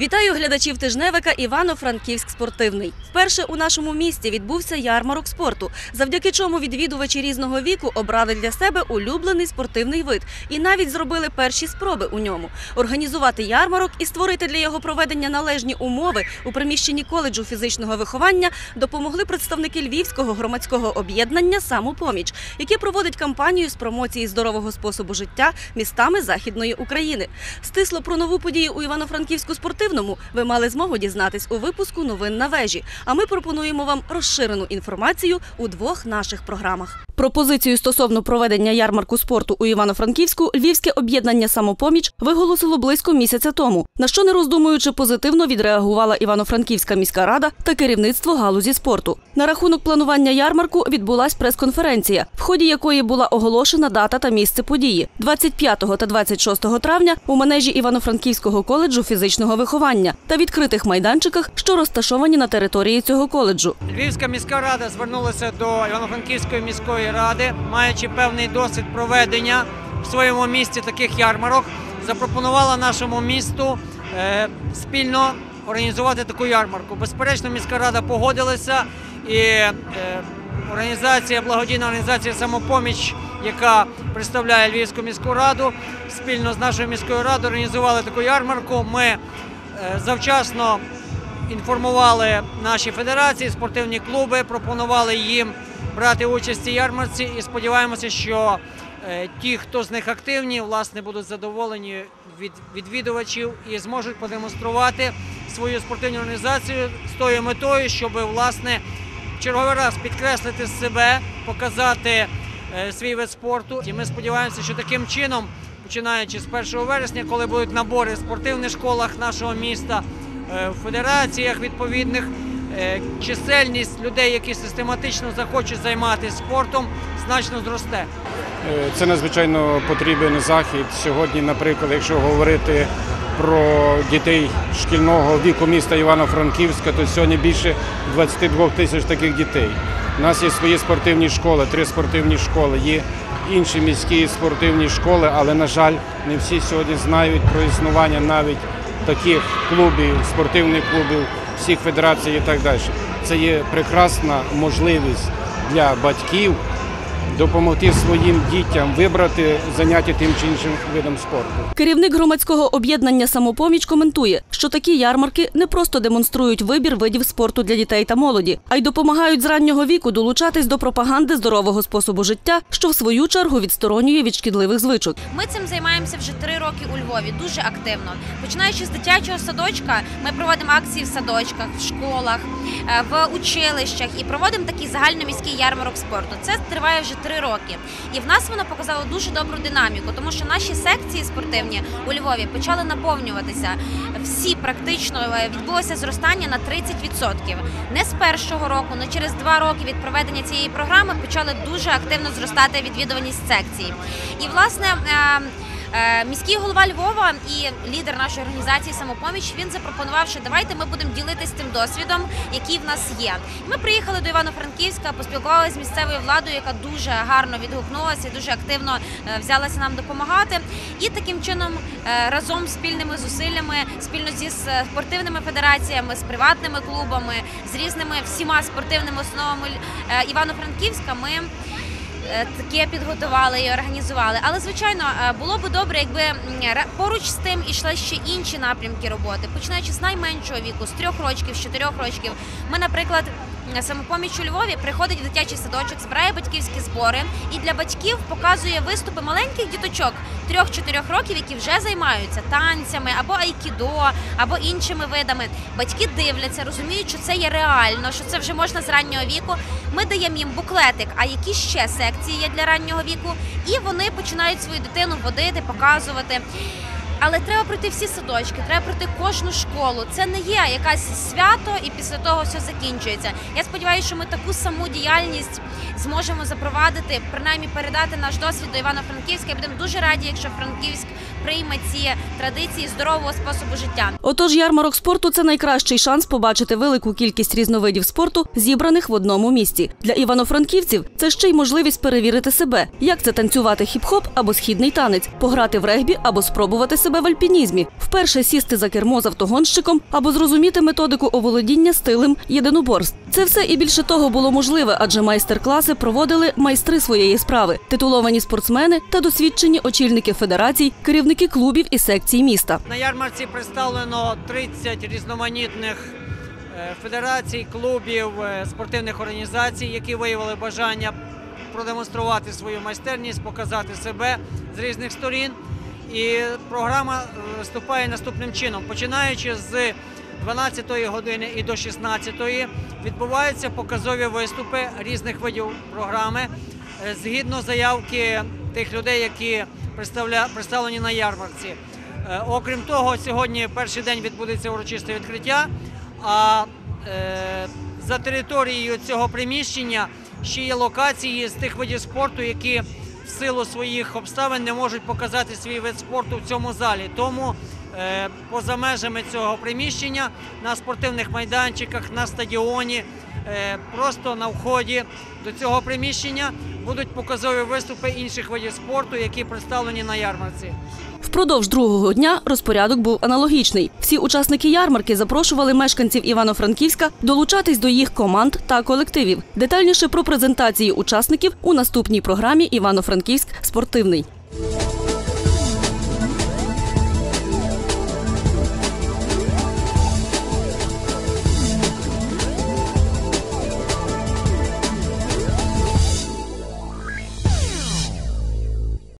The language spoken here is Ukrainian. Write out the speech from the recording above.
Вітаю глядачів тижневика Івано-Франківськ спортивний. Вперше у нашому місті відбувся ярмарок спорту, завдяки чому відвідувачі різного віку обрали для себе улюблений спортивний вид і навіть зробили перші спроби у ньому. Організувати ярмарок і створити для його проведення належні умови у приміщенні коледжу фізичного виховання допомогли представники Львівського громадського об'єднання Самопоміч, яке проводить кампанію з промоції здорового способу життя містами Західної України. Стисло про нову подію у Івано-Франківську спортивному ви мали змогу дізнатись у випуску новин на вежі. А ми пропонуємо вам розширену інформацію у двох наших програмах. Пропозицію стосовно проведення ярмарку спорту у Івано-Франківську Львівське об'єднання Самопоміч виголосило близько місяця тому. На що не роздумуючи позитивно відреагувала Івано-Франківська міська рада та керівництво галузі спорту. На рахунок планування ярмарку відбулась прес-конференція, в ході якої була оголошена дата та місце події 25 та 26 травня у манежі Івано-Франківського коледжу фізичного виховання та відкритих майданчиках, що розташовані на території цього коледжу. Львівська міська рада звернулася до Івано-Франківської міської ради, маючи певний досвід проведення в своєму місті таких ярмарок, запропонувала нашому місту е, спільно організувати таку ярмарку. Безперечно, міська рада погодилася і е, організація, благодійна організація самопоміч, яка представляє Львівську міську раду, спільно з нашою міською радою організували таку ярмарку. Ми завчасно інформували наші федерації, спортивні клуби, пропонували їм брати участь у цій ярмарці. І сподіваємося, що е, ті, хто з них активні, власне, будуть задоволені від відвідувачів і зможуть продемонструвати свою спортивну організацію з тою метою, щоб власне в черговий раз підкреслити себе, показати е, свій вид спорту. І ми сподіваємося, що таким чином, починаючи з 1 вересня, коли будуть набори в спортивних школах нашого міста, е, в федераціях відповідних, е, чисельність людей, які систематично захочуть займатися спортом, значно зросте. Е, Це надзвичайно потрібен захід. Сьогодні, наприклад, якщо говорити про дітей шкільного віку міста Івано-Франківська, то сьогодні більше 22 тисяч таких дітей. У нас є свої спортивні школи, три спортивні школи, є інші міські спортивні школи, але, на жаль, не всі сьогодні знають про існування навіть таких клубів, спортивних клубів, всіх федерацій і так далі. Це є прекрасна можливість для батьків допомогти своїм дітям вибрати заняття тим чи іншим видом спорту. Керівник громадського об'єднання Самопоміч коментує, що такі ярмарки не просто демонструють вибір видів спорту для дітей та молоді, а й допомагають з раннього віку долучатись до пропаганди здорового способу життя, що в свою чергу відсторонює від шкідливих звичок. Ми цим займаємося вже три роки у Львові, дуже активно. Починаючи з дитячого садочка, ми проводимо акції в садочках, в школах, е, в училищах і проводимо такий загальноміський ярмарок спорту. Це триває вже три роки. І в нас воно показало дуже добру динаміку, тому що наші секції спортивні у Львові почали наповнюватися. Всі практично е, відбулося зростання на 30%. Не з першого року, але через два роки від проведення цієї програми почали дуже активно зростати відвідуваність секцій. І власне. Е, Міський голова Львова і лідер нашої організації самопоміч він запропонував, що давайте ми будемо ділитися тим досвідом, який в нас є. Ми приїхали до Івано-Франківська, поспілкувалися з місцевою владою, яка дуже гарно відгукнулася дуже активно е, взялася нам допомагати. І таким чином е, разом спільними зусиллями, спільно зі спортивними федераціями, з приватними клубами, з різними всіма спортивними установами е, Івано-Франківська, ми таке підготували і організували. Але звичайно е, було би добре, якби поруч з тим ішли ще інші напрямки роботи, починаючи з найменшого віку, з трьох років, з чотирьох років. Ми, наприклад. М, Самопоміч у Львові приходить в дитячий садочок, збирає батьківські збори і для батьків показує виступи маленьких діточок 3-4 років, які вже займаються танцями або айкідо, або іншими видами. Батьки дивляться, розуміють, що це є реально, що це вже можна з раннього віку. Ми даємо їм буклетик, а які ще секції є для раннього віку, і вони починають свою дитину водити, показувати. Але треба пройти всі садочки, треба пройти кожну школу. Це не є якась свято, і після того все закінчується. Я сподіваюся, що ми таку саму діяльність зможемо запровадити, принаймні передати наш досвід до Івано-Франківська. Будемо дуже раді, якщо Франківськ прийме ці традиції здорового способу життя. Отож, ярмарок спорту це найкращий шанс побачити велику кількість різновидів спорту, зібраних в одному місці. Для івано-франківців це ще й можливість перевірити себе, як це танцювати хіп-хоп або східний танець, пограти в регбі або спробувати себе в альпінізмі, вперше сісти за кермо з автогонщиком або зрозуміти методику оволодіння стилем єдиноборств. Це все і більше того було можливе, адже майстер-класи проводили майстри своєї справи, титуловані спортсмени та досвідчені очільники федерацій, керівники клубів і секцій міста. На ярмарці представлено 30 різноманітних е, федерацій, клубів, е, спортивних організацій, які виявили бажання продемонструвати свою майстерність, показати себе з різних сторін. І програма е, виступає наступним чином. Починаючи з 12-ї години і до 16-ї відбуваються показові виступи різних видів програми згідно заявки тих людей, які представлені на ярмарці. Е, Окрім того, сьогодні перший день відбудеться урочисте відкриття. А е, за територією цього приміщення ще є локації з тих видів спорту, які в силу своїх обставин не можуть показати свій вид спорту в цьому залі. Тому е, поза межами цього приміщення на спортивних майданчиках, на стадіоні, просто на вході до цього приміщення будуть показові виступи інших видів спорту, які представлені на ярмарці. Впродовж другого дня розпорядок був аналогічний. Всі учасники ярмарки запрошували мешканців Івано-Франківська долучатись до їх команд та колективів. Детальніше про презентації учасників у наступній програмі Івано-Франківськ спортивний.